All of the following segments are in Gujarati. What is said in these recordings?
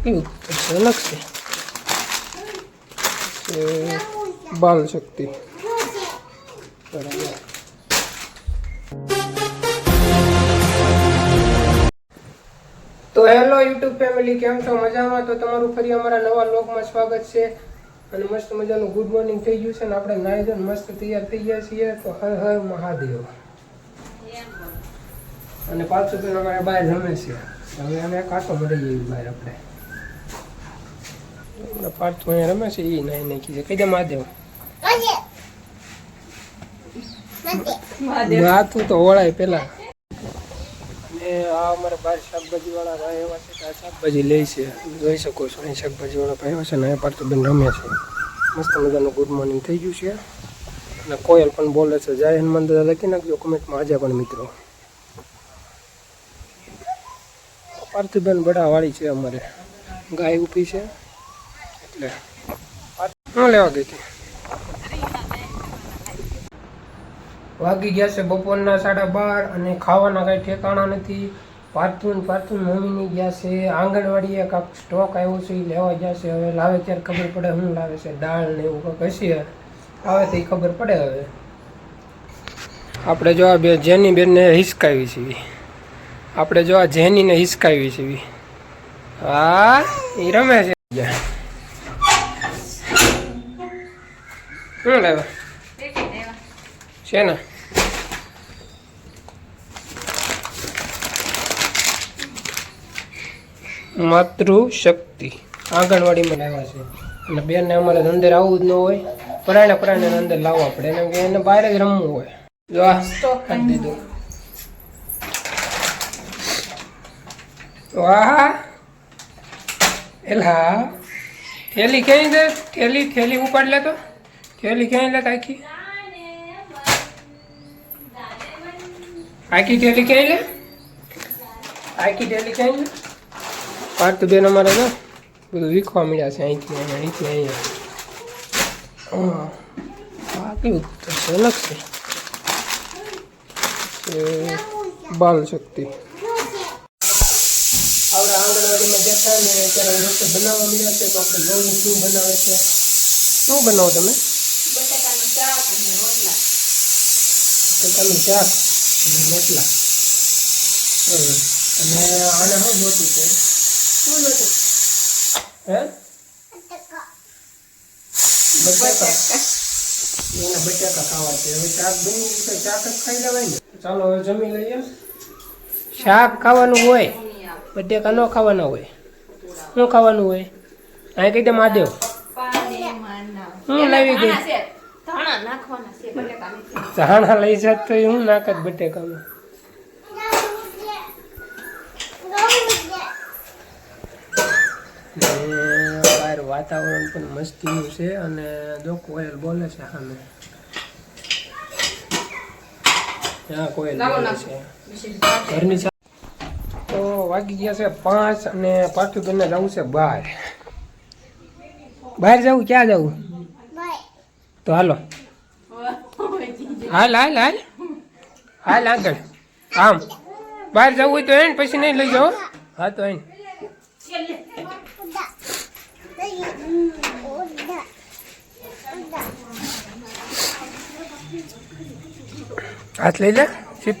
અલગ છે એ બાલ શક્તિ. બરાબર તો હેલો યુટ્યુબ ફેમિલી, કેમ છો? મજામાં? તો તમારું ફરી અમારા નવા લોકમાં સ્વાગત છે. અને મસ્ત મજાનું ગુડ મોર્નિંગ થઈ ગયું છે ને આપણે ધોઈને મસ્ત તૈયાર થઈ ગયા છીએ. તો હર હર મહાદેવ. અને પાછું તો અમારે બહાર રમે છે. હવે અમે કાંટો મરી જઈએ બહાર આપણે. આપણે પાછું અહીંયા રમે છે એ નાઈ નાખી છે કઈ દે મહાદેવ. માથું તો ઓળાય પેલા. ને આ અમારે બહાર શાકભાજી વાળા ભાઈ એવા છે કે આ શાકભાજી લે છે. જોઈ શકો છો અહીં શાકભાજી વાળા ભાઈ છે ને અહીંયા પાછું બેન રમે છે. મસ્ત મજાનું ગુડ મોર્નિંગ થઈ ગયું છે. અને કોયલ પણ બોલે છે જય હનુમાન દાદા લખી નાખજો કમેન્ટમાં આજે પણ મિત્રો. પાર્થિબેન બડા વાળી છે અમારે. ગાય ઊભી છે. એટલે શું લેવા ગઈ હતી. વાગી ગયા છે બપોરના સાડા બાર અને ખાવાના કાંઈ ઠેકાણા નથી. પાર્થુન પાર્થુન મમ્મીની ગયા છે. આંગણવાડીએ કાંક સ્ટોક આવ્યો છે એ લેવા ગયા છે. હવે લાવે ત્યારે ખબર પડે શું લાવે છે દાળ ને એવું કાંઈક હશે. આવે તો એ ખબર પડે હવે. આપણે જો આ બે જેની બેનને હિસકાવી છે. આપણે જો આ જેનીને હિસકાવી છે. હા એ રમે છે. શું લેવા છે ને માતૃશક્તિ. આંગણવાડીમાં લાવ્યા છે. અને બેનને અમારે અંદર આવવું જ ન હોય. પરાણે પરાણે અંદર લાવવા પડે. એમ કે એને બહાર જ રમવું હોય. જો આ દીધું. વાહ એલા, થેલી ક્યાંય દે થેલી થેલી ઉપાડ લે તો થેલી એટલે કાકી? આખી આખી થેલી ક્યાંય લે આખી ડેલી ક્યાંય લે પાર્થ બેન અમારે ને બધું વીખવા મળ્યા છે અહીંથી અહીંયા અહીંથી અહીંયા. બાકી ઉત્તર અલગ છે. બાલ શક્તિ. આવડા આંગણવાડીમાં જતા ને ત્યારે રસોઈ બનાવવા મળ્યા છે તો આપણે જોયું શું બનાવે છે? શું બનાવો તમે બટાકાનું શાક અને રોટલા અને રોટલા હમ. અને આને શું જોતું છે? શું જોતું? હે? બટાકા. એના બટાકા ખાવા છે. હવે શાક બની શાક જ ખાઈ લેવાય ને. ચાલો હવે જમી લઈએ. શાક ખાવાનું હોય બટેકા ન ખાવાના હોય. શું ખાવાનું હોય. અહીં કહી દે મહાદેવ? હું લાવી ગઈ ધાણા લઈ જાત તો એ હું નાખત બટેકામાં. બહાર વાતાવરણ પણ મસ્તીનું છે અને જો કોયલ બોલે છે સામે. ત્યાં કોયલ બોલે છે. ઘરની તો વાગી ગયા છે પાંચ અને પાછું બેનને જવું છે બહાર. બહાર જવું? ક્યાં જવું? તો હાલો. હાલ હાલ હાલ. હાલ આગળ. આમ. બહાર જવું હોય તો એને પછી નહીં લઈ જાઓ. હા, તો એને. હાથ લઈ લે, ચીપ.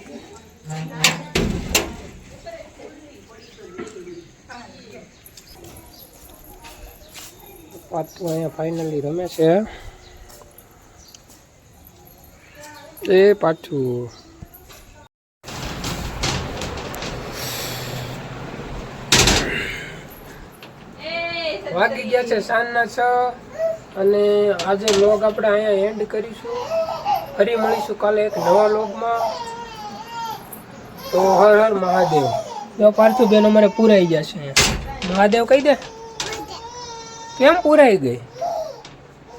પાછું અહીંયા ફાઇનલી રમે છે. એ પાછું. વાગી ગયા છે સાંજના છ અને આજે લોગ આપણે અહીંયા એન્ડ કરીશું. ફરી મળીશું કાલે એક નવા લોગમાં તો હર હર મહાદેવ. જો પાર્થિવબેન અમારે પૂરાઈ જશે છે મહાદેવ કહી દે. કેમ પૂરાઈ ગઈ?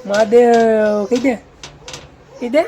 મહાદેવ કહી દે. કહી દે.